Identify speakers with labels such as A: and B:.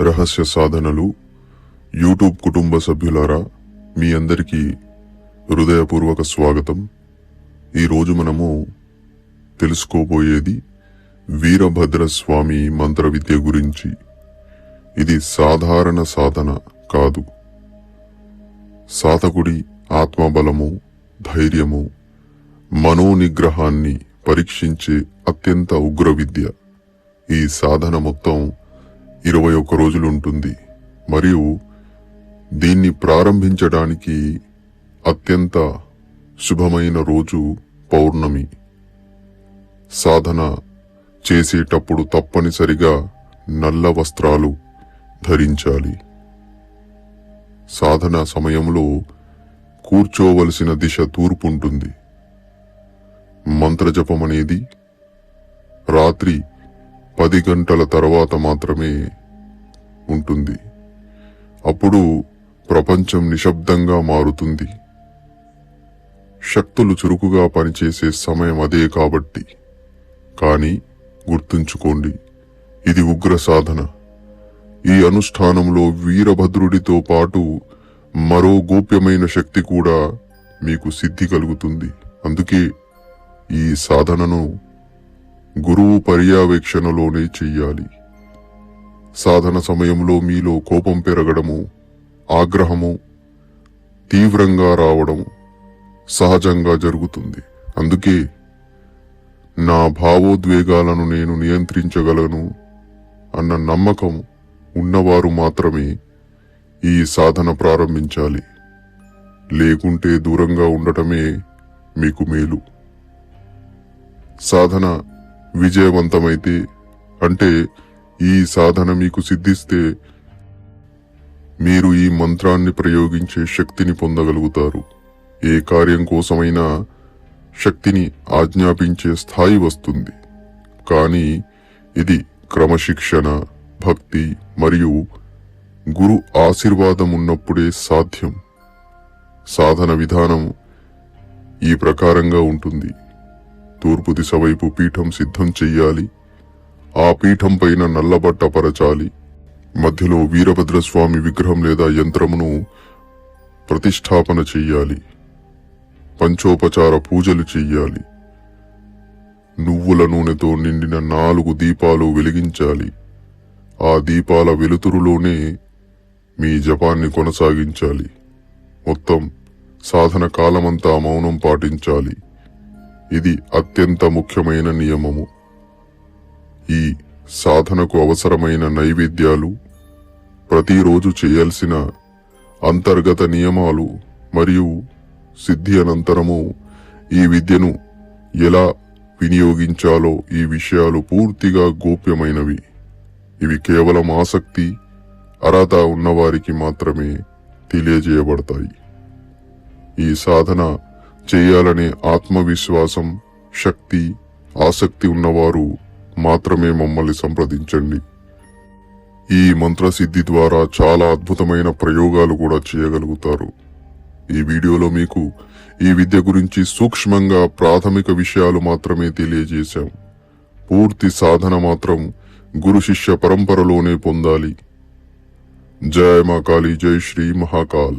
A: రహస్య సాధనలు యూట్యూబ్ కుటుంబ సభ్యులారా మీ అందరికీ హృదయపూర్వక స్వాగతం. ఈరోజు మనము తెలుసుకోబోయేది వీరభద్ర స్వామి మంత్ర విద్య గురించి. ఇది సాధారణ సాధన కాదు. సాధకుడి ఆత్మబలము ధైర్యము మనోనిగ్రహాన్ని పరీక్షించే అత్యంత ఉగ్ర విద్య. ఈ సాధన మొత్తం ఇరవై ఒక్క రోజులు ఉంటుంది మరియు దీన్ని ప్రారంభించడానికి అత్యంత శుభమైన రోజు పౌర్ణమి. సాధన చేసేటప్పుడు తప్పనిసరిగా నల్ల వస్త్రాలు ధరించాలి. సాధన సమయంలో కూర్చోవలసిన దిశ తూర్పు ఉంటుంది మంత్రజపం అనేది రాత్రి పది గంటల తర్వాత మాత్రమే ఉంటుంది. అప్పుడు ప్రపంచం నిశ్శబ్దంగా మారుతుంది. శక్తులు చురుకుగా పనిచేసే సమయం అదే కాబట్టి. కానీ గుర్తుంచుకోండి ఇది ఉగ్ర సాధన. ఈ అనుష్ఠానంలో వీరభద్రుడితో పాటు మరో గోప్యమైన శక్తి కూడా మీకు సిద్ధి కలుగుతుంది. అందుకే ఈ సాధనను గురువు పర్యవేక్షణలోనే చెయ్యాలి. సాధన సమయంలో మీలో కోపం పెరగడము ఆగ్రహము తీవ్రంగా రావడం సహజంగా జరుగుతుంది. అందుకే నా భావోద్వేగాలను నేను నియంత్రించగలను అన్న నమ్మకం ఉన్నవారు మాత్రమే ఈ సాధన ప్రారంభించాలి. లేకుంటే దూరంగా ఉండటమే మీకు మేలు. సాధన విజయవంతమైతే అంటే ఈ సాధన మీకు సిద్ధిస్తే మీరు ఈ మంత్రాన్ని ప్రయోగించే శక్తిని పొందగలుగుతారు. ఏ కార్యం కోసమైనా శక్తిని ఆజ్ఞాపించే స్థాయి వస్తుంది. కానీ ఇది క్రమశిక్షణ భక్తి మరియు గురు ఆశీర్వాదం ఉన్నప్పుడే సాధ్యం. సాధన విధానం ఈ ప్రకారంగా ఉంటుంది. తూర్పు దిశ వైపు పీఠం సిద్ధం చెయ్యాలి. ఆ పీఠం పైన నల్లబట్ట పరచాలి. మధ్యలో వీరభద్రస్వామి విగ్రహం లేదా యంత్రమును ప్రతిష్టాపన చెయ్యాలి. పంచోపచార పూజలు చెయ్యాలి. నువ్వుల నూనెతో నిండిన నాలుగు దీపాలు వెలిగించాలి. ఆ దీపాల వెలుతురులోనే మీ జపాన్ని కొనసాగించాలి. మొత్తం సాధన కాలమంతా మౌనం పాటించాలి. ఇది అత్యంత ముఖ్యమైన నియమము. ఈ సాధనకు అవసరమైన నైవేద్యాలు ప్రతిరోజు చేయాల్సిన అంతర్గత నియమాలు మరియు సిద్ధి అనంతరము ఈ విద్యను ఎలా వినియోగించాలో ఈ విషయాలు పూర్తిగా గోప్యమైనవి. ఇవి కేవలం ఆసక్తి అర్హత ఉన్నవారికి మాత్రమే తెలియజేయబడతాయి. ఈ సాధన చేయాలనే ఆత్మవిశ్వాసం శక్తి ఆసక్తి ఉన్నవారు మాత్రమే మమ్మల్ని సంప్రదించండి. ఈ మంత్రసిద్ధి ద్వారా చాలా అద్భుతమైన ప్రయోగాలు కూడా చేయగలుగుతారు. ఈ వీడియోలో మీకు ఈ విద్య గురించి సూక్ష్మంగా ప్రాథమిక విషయాలు మాత్రమే తెలియజేశాం. పూర్తి సాధన మాత్రం గురు శిష్య పరంపరలోనే పొందాలి. జయ మా కాళీ జై శ్రీ మహాకాల్